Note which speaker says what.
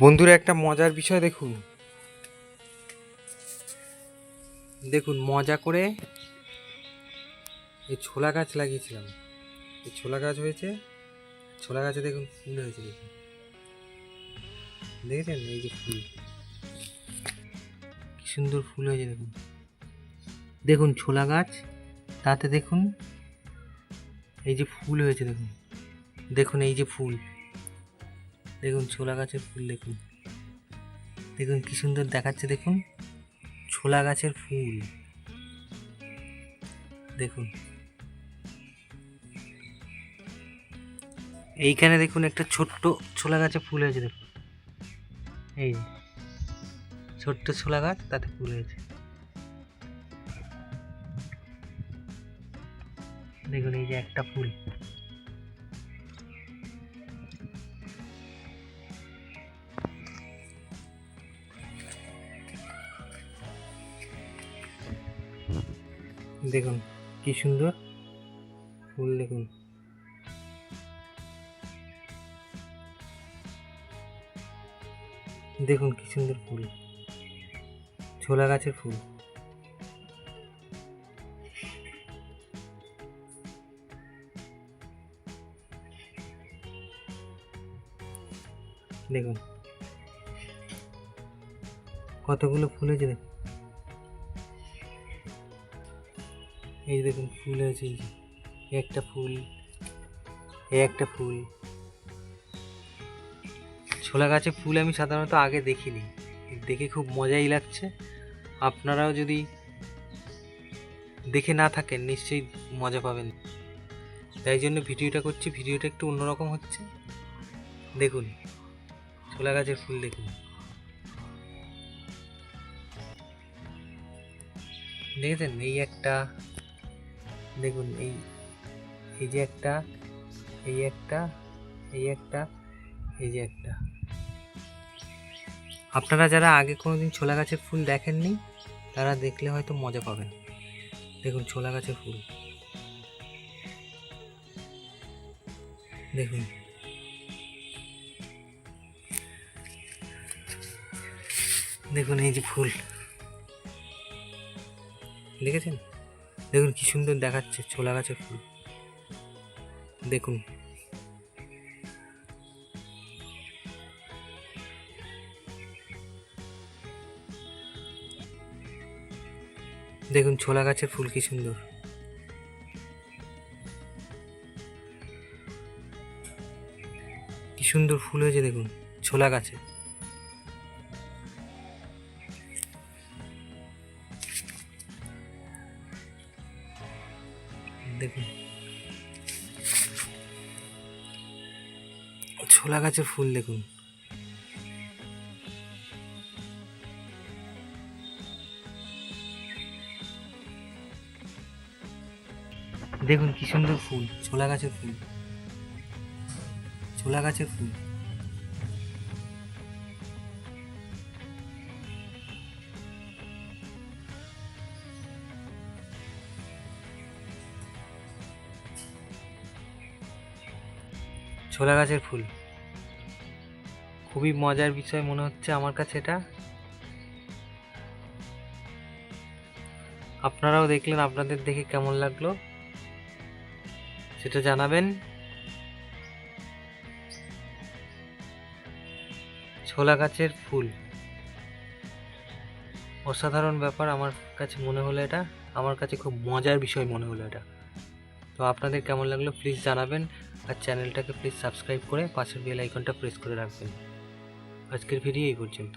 Speaker 1: বন্ধুরা, একটা মজার বিষয় দেখুন। দেখুন, মজা করে এই ছোলা গাছ লাগিয়েছিলাম। এই ছোলা গাছ হয়েছে, ছোলা গাছে দেখুন ফুল হয়েছে। দেখুন দেখেছেন? এই যে ফুল। কি সুন্দর ফুল হয়েছে, দেখুন। দেখুন, ছোলা গাছ, তাতে দেখুন, এই যে ফুল হয়েছে, দেখুন। দেখুন, এই যে ফুল। দেখুন ছোলা গাছের ফুল দেখুন। দেখুন কি সুন্দর দেখাচ্ছে, দেখুন। ছোলা গাছের ফুল। দেখুন। এইখানে দেখুন একটা ছোট্ট ছোলা গাছে ফুল হয়েছে, দেখুন। এই ছোট্ট ছোলা গাছ, তাতে ফুল হয়েছে। দেখুন এই যে একটা ফুল। দেখুন, কি সুন্দর। ফুল দেখুন। দেখুন, কি সুন্দর ফুল। ছোলা গাছের ফুল। দেখুন। কতগুলো ফুল হয়েছে দেখুন। এই যে দেখুন, ফুল হয়েছে, এই যে। একটা ফুল একটা ফুল। ছোলা গাছে ফুল আমি সাধারণত আগে দেখিনি। দেখে খুব মজাই লাগছে। আপনারাও যদি দেখে না থাকেন, নিশ্চয়ই মজা পাবেন। তাই জন্য ভিডিওটা করছি, ভিডিওটা একটু অন্যরকম হচ্ছে। দেখুন, ছোলা গাছের ফুল দেখুন। দেখেছেন? এই একটা দেখুন, এই এই যে একটা, এই একটা এই একটা, এই যে একটা। আপনারা যারা আগে কোনোদিন ছোলা গাছের ফুল দেখেননি, তারা দেখলে হয়তো মজা পাবেন। দেখুন, ছোলা গাছের ফুল। দেখুন। দেখুন, এই যে ফুল। দেখেছেন? দেখুন কি সুন্দর দেখাচ্ছে ছোলা গাছের ফুল। দেখুন। দেখুন ছোলা গাছের ফুল কি সুন্দর। কি সুন্দর ফুল হয়েছে দেখুন ছোলা গাছে। দেখুন। ছোলা গাছের ফুল দেখুন। দেখুন কি সুন্দর ফুল, ছোলা গাছের ফুল। ছোলা গাছের ফুল। ছোলা গাছের ফুল। খুবই মজার বিষয় মনে হচ্ছে আমার কাছে এটা। আপনারাও দেখলেন আপনাদের দেখে কেমন লাগল। সেটা জানাবেন। ছোলা গাছের ফুল। অসাধারণ ব্যাপার আমার কাছে মনে হলো এটা। আমার কাছে খুব মজার বিষয় মনে হলো এটা। তো আপনাদের কেমন লাগল প্লিজ জানাবেন আর চ্যানেলটাকে প্লিজ সাবস্ক্রাইব করে পাশের বেল আইকনটা প্রেস করে রাখবেন। আজকের ভিডিও এই পর্যন্ত।